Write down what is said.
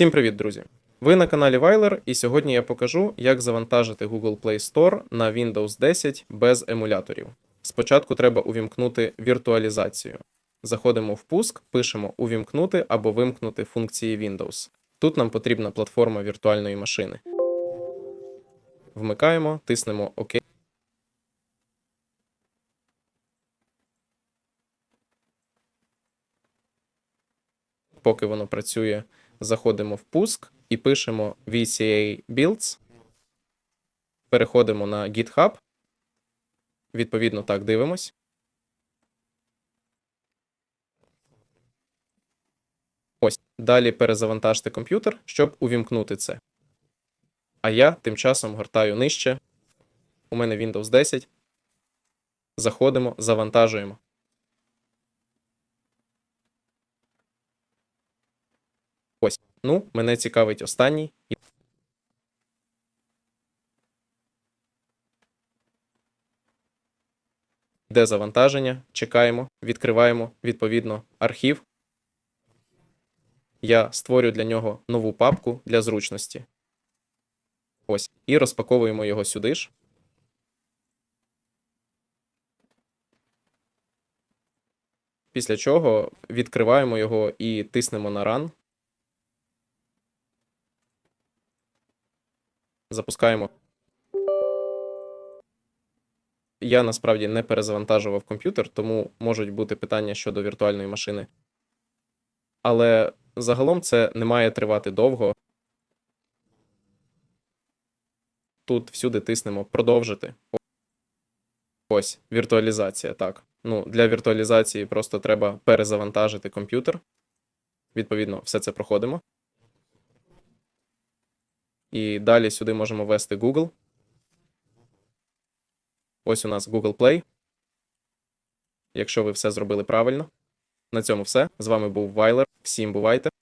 Всім привіт, друзі! Ви на каналі Вайлер, і сьогодні я покажу, як завантажити Google Play Store на Windows 10 без емуляторів. Спочатку треба увімкнути віртуалізацію. Заходимо в пуск, пишемо увімкнути або вимкнути функції Windows. Тут нам потрібна платформа віртуальної машини. Вмикаємо, тиснемо ОК. Поки воно працює, заходимо в пуск і пишемо VCA Builds. Переходимо на GitHub. Відповідно, так дивимось. Ось. Далі перезавантажте комп'ютер, щоб увімкнути це. А я тим часом гортаю нижче. У мене Windows 10. Заходимо, завантажуємо. Ось. Ну, мене цікавить останній. І- Де завантаження? Чекаємо, відкриваємо відповідно архів. Я створю для нього нову папку для зручності. Ось. І розпаковуємо його сюди ж. Після чого відкриваємо його і тиснемо на Run. Запускаємо. Я насправді не перезавантажував комп'ютер, тому можуть бути питання щодо віртуальної машини. Але загалом це не має тривати довго. Тут всюди тиснемо продовжити. Ось, віртуалізація, так. Ну, для віртуалізації просто треба перезавантажити комп'ютер. Відповідно, все це проходимо. І далі сюди можемо ввести Google. Ось у нас Google Play. Якщо ви все зробили правильно. На цьому все. З вами був Вайлер. Всім бувайте.